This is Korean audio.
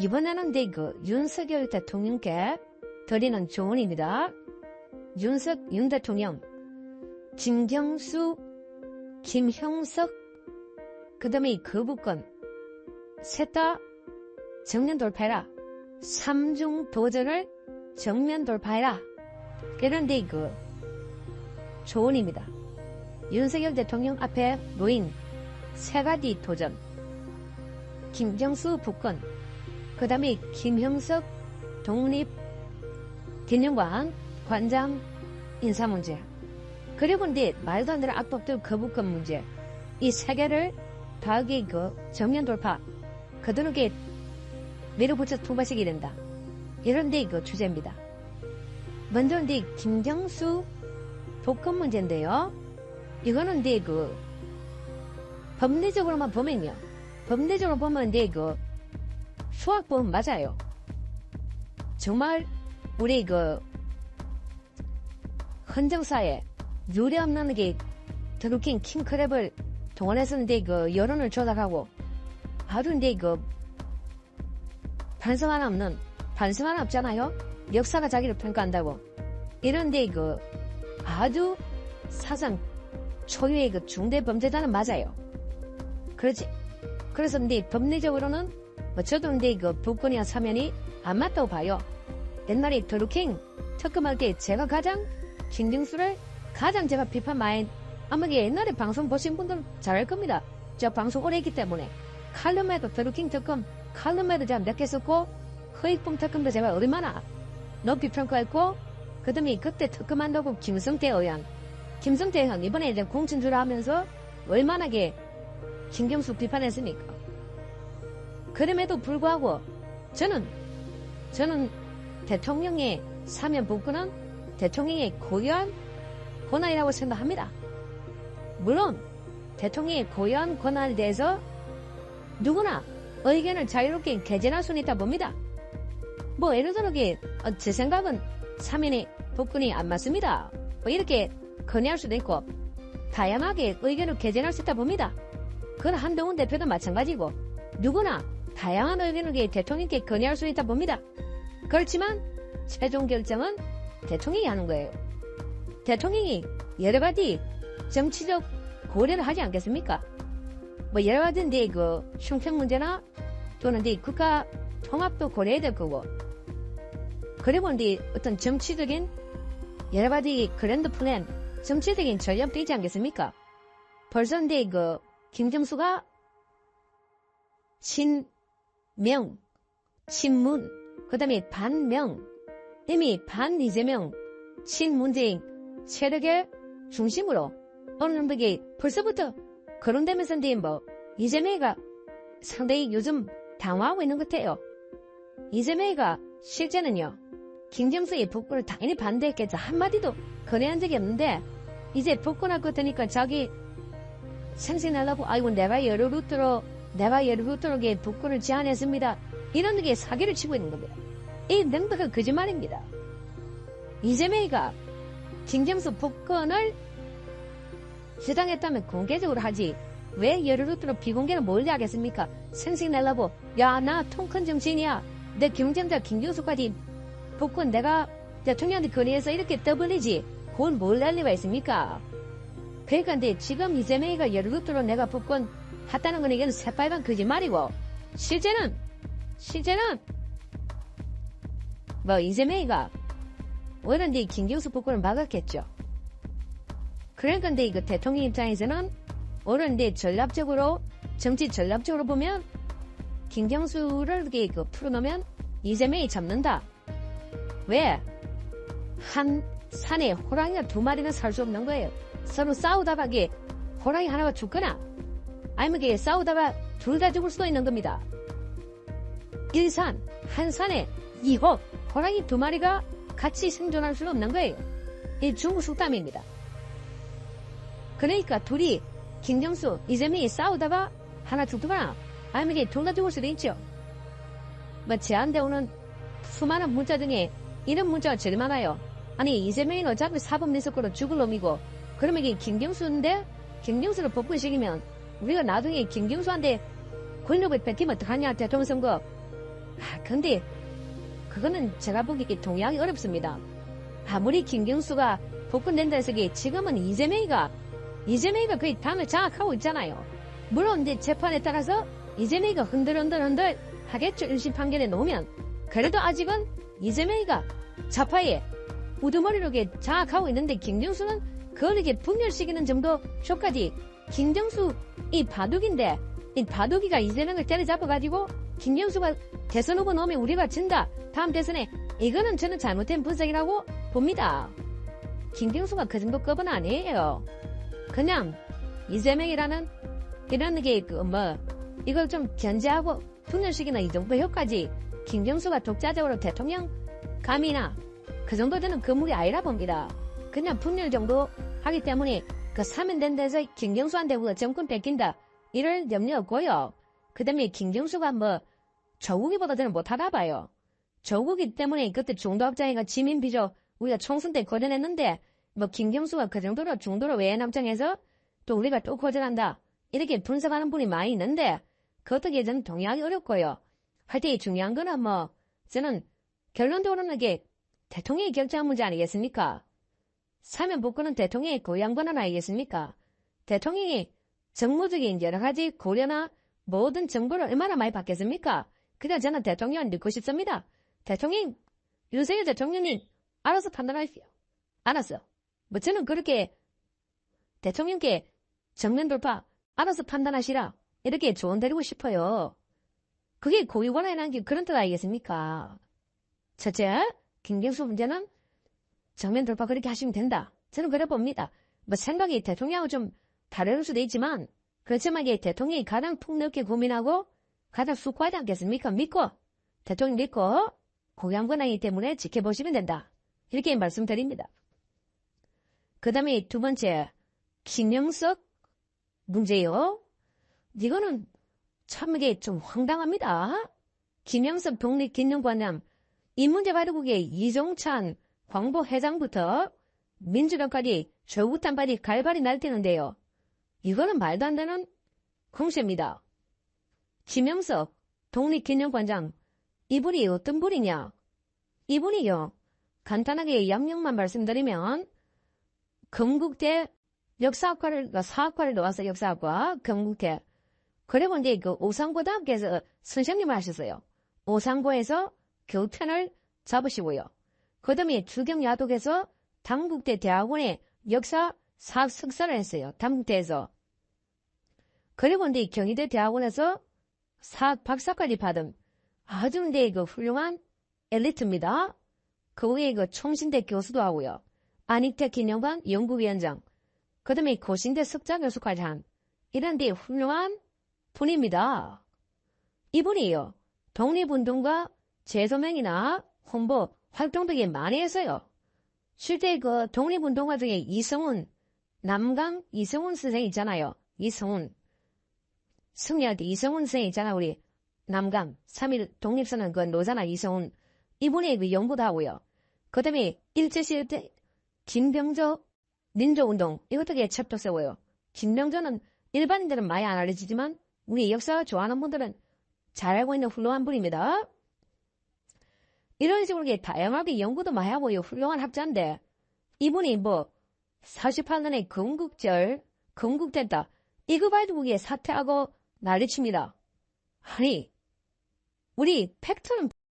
이번에는 그 윤석열 대통령께 드리는 조언입니다. 윤석 윤 대통령, 김경수, 김형석, 그 다음에 거부권 셋다 정면 돌파해라. 삼중 도전을 정면 돌파해라. 이런 데 그 조언입니다. 윤석열 대통령 앞에 놓인 세 가지 도전. 김경수 북권, 그 다음에 김형석 독립 기념관 관장 인사 문제. 그리고 이제 말도 안 되는 악법들 거부권 문제. 이 세 개를 더하기 그 정면 돌파. 그들에게 밀어붙여 투바식이 된다. 이런데 그 주제입니다. 먼저 이제 김경수 복권 문제인데요. 이거는 이제 그 법리적으로만 보면요. 법리적으로 보면 이제 그 수학법 맞아요. 정말 우리 그 헌정사에 유례 없는 게 드루킹 킹크랩을 동원했었는데 그 여론을 조작하고 아주 이제 그 반성 하나 없는 반성 하나 없잖아요. 역사가 자기를 평가한다고 이런데 그 아주 사상 초유의 그 중대 범죄자는 맞아요. 그렇지. 그래서 근데 법리적으로는 뭐 저도 근데 그 북권이나 사면이 안 맞다고 봐요. 옛날에 드루킹 특검할 때 제가 가장 김경수를 가장 제가 비판 많이 아마 옛날에 방송 보신 분들 잘알 겁니다. 저 방송 오래 했기 때문에 칼럼에도 드루킹 특검 칼럼에도 제가 몇개 썼고 허익범 특검도 제가 얼마나 높이 평가했고 그 다음에 그때 특검한다고 김성태 의원 김성태 의원 이번에 이제 공천주를 하면서 얼마나게 김경수 비판했습니까? 그럼에도 불구하고 저는 저는 대통령의 사면 복구는 대통령의 고유한 권한이라고 생각합니다. 물론 대통령의 고유한 권한에 대해서 누구나 의견을 자유롭게 개진할 수는 있다 봅니다. 뭐 예를 들어 어, 제 생각은 사면의 복근이 안 맞습니다. 뭐 이렇게 건의할 수도 있고 다양하게 의견을 개진할 수 있다 봅니다. 그건 한동훈 대표도 마찬가지고 누구나 다양한 의견을 대통령께 건의할 수 있다 봅니다. 그렇지만 최종 결정은 대통령이 하는 거예요. 대통령이 여러 가지 정치적 고려를 하지 않겠습니까? 뭐 여러 가지인데 그 흉평 문제나 또는 이 국가 통합도 고려해야 될 거고 그리고 이제 어떤 정치적인 여러 가지 그랜드 플랜 정치적인 전략도 있지 않겠습니까? 벌써 이제 그 김정수가 신 명, 친문, 그 다음에 반명, 이미 반 이재명, 친문재인 세력의 중심으로 어느 정도게 벌써부터 거론되면서 이제 뭐 이재명이가 상당히 요즘 당황하고 있는 것 같아요. 이재명이가 실제는요. 김정수의 복권을 당연히 반대했겠죠. 한마디도 건의한 적이 없는데 이제 복권할 것 같으니까 자기 생생하려고 아이고 내가 여러 루트로 내가 루트로게 복권을 제안했습니다. 이런 게 사기를 치고 있는 겁니다. 이 능력은 거짓말입니다. 이재명이가 김정수 복권을 주장했다면 공개적으로 하지 왜 루트로 비공개로 몰래 하겠습니까? 생생내려고 야 나 통큰 정치인이야 내 경쟁자 김경수까지 복권 내가 대통령한테 건의해서 이렇게 떠벌리지 그건 몰래 리가 있습니까? 그러니까 근데 지금 이재명이가 루트로 내가 복권 했다는 건 이건 새빨간 거짓말이고 실제는 실제는 뭐 이재명이가 원래 김경수 복권을 막았겠죠. 그러니까 근데 이거 대통령 입장에서는 오른데 전략적으로 정치 전략적으로 보면 김경수를 그 풀어놓으면 이재명이 잡는다. 왜? 한 산에 호랑이가 두 마리는 살 수 없는 거예요. 서로 싸우다가 이게 호랑이 하나가 죽거나 이게 싸우다가 둘 다 죽을 수도 있는 겁니다. 일산, 한 산에 이호 호랑이 두 마리가 같이 생존할 수는 없는 거예요. 이 중국 속담입니다. 그러니까 둘이 김정수, 이재명이 싸우다가 하나 아니면 이제 둘다 죽을 수도 있죠. 뭐 제한돼 오는 수많은 문자 중에 이런 문자가 제일 많아요. 아니 이재명이 어차피 사법리석으로 죽을 놈이고 그러면 이게 김경수인데 김경수를 복구시키면 우리가 나중에 김경수한테 권력을 뺏기면 어떡하냐 대통령 선거 아, 근데 그거는 제가 보기에 동의하기 어렵습니다. 아무리 김경수가 복권된다 해서 지금은 이재명이가 이재명이가 거의 당을 장악하고 있잖아요. 물론 이제 재판에 따라서 이재명이가 흔들흔들흔들 하겠죠. 1심 판결에 놓으면. 그래도 아직은 이재명이가 좌파에 우두머리로 장악하고 있는데 김경수는 그걸 이렇게 분열시키는 정도 쇼까지 김경수 이 바둑인데 이 바둑이가 이재명을 때려잡아가지고 김경수가 대선 후보 넣으면 우리가 진다. 다음 대선에 이거는 저는 잘못된 분석이라고 봅니다. 김경수가 그 정도 급은 아니에요. 그냥 이재명이라는 이런 게그뭐 이걸 좀 견제하고 분열시키는 이 정도 효과지 김경수가 독자적으로 대통령 감이나 그 정도 되는 건물이 아니라 봅니다. 그냥 분열 정도 하기 때문에 그 사면 된 데서 김경수한테 우리가 정권 뺏긴다. 이럴 염려 없고요. 그 다음에 김경수가 뭐 조국이보다 저는 못하나 봐요. 조국이 때문에 그때 중도합장애가 지민 비조 우리가 총선 때 거론했는데 뭐 김경수가 그 정도로 중도로 외남장에서또 우리가 또 거절한다. 이렇게 분석하는 분이 많이 있는데 그 어떻게 저는 동의하기 어렵고요. 하여튼 중요한 거는 뭐 저는 결론적으로는 이게 대통령이 결정한 문제 아니겠습니까? 사면 복권은 대통령의 고양 권한 아니겠습니까? 대통령이 정무적인 여러 가지 고려나 모든 정보를 얼마나 많이 받겠습니까? 그냥 저는 대통령 넣고 싶습니다. 대통령, 윤석열 대통령님, 알아서 판단하십시오. 알았어. 뭐 저는 그렇게 대통령께 정면 돌파, 알아서 판단하시라. 이렇게 조언 드리고 싶어요. 그게 고위 권한이라는 게 그런 뜻 아니겠습니까? 첫째, 김경수 문제는 정면 돌파 그렇게 하시면 된다. 저는 그래 봅니다. 뭐 생각이 대통령하고 좀 다를 수도 있지만 그렇지만 이게 대통령이 가장 폭넓게 고민하고 가장 숙고하지 않겠습니까? 믿고 대통령 믿고 고양 권한이기 때문에 지켜보시면 된다. 이렇게 말씀드립니다. 그 다음에 두 번째 김영석 문제요. 이거는 참 이게 좀 황당합니다. 김영석 독립기념관념 이 문제 가지고게 이종찬 광보회장부터 민주당까지 저우탄발이 갈발이 날뛰는데요. 이거는 말도 안 되는 공세입니다. 김영석 독립기념관장 이분이 어떤 분이냐? 이분이요. 간단하게 양력만 말씀드리면 건국대 역사학과를 사학과를 나와서 역사학과 건국대 그리고 이제 그 오상고등학교에서 선생님을 하셨어요. 오상고에서 교편을 잡으시고요. 그 다음에 주경야독에서 당국대 대학원에 역사 사학 석사를 했어요. 당국대에서. 그리고 이제 경희대 대학원에서 사학 박사까지 받은 아주 근데 그 훌륭한 엘리트입니다. 그 외에 그 총신대 교수도 하고요. 안익태 기념관 연구위원장, 그 다음에 고신대 석자 교수까지 한 이런 데 훌륭한 분입니다. 이분이요. 독립운동가 재소명이나 홍보 활동도 게 많이 했어요. 실제 그 독립운동가 중에 이성훈, 남강 이성훈 선생 있잖아요. 이성훈. 승리할 때 이성훈 선생 있잖아, 우리. 남강, 3일 독립선언 그 노잖아, 이성훈. 이분이 그 연구도 하고요. 그 다음에 일제시대 때 김병조 민주운동 이것도 게 챕터 세워요. 김병조는 일반인들은 많이 안 알려지지만 우리 역사 좋아하는 분들은 잘 알고 있는 훌륭한 분입니다. 이런 식으로 이게 다양하게 연구도 많이 하고요. 훌륭한 학자인데 이분이 뭐 48년에 건국절 건국됐다. 이거 가지고 이게 사퇴하고 난리칩니다. 아니 우리 팩트는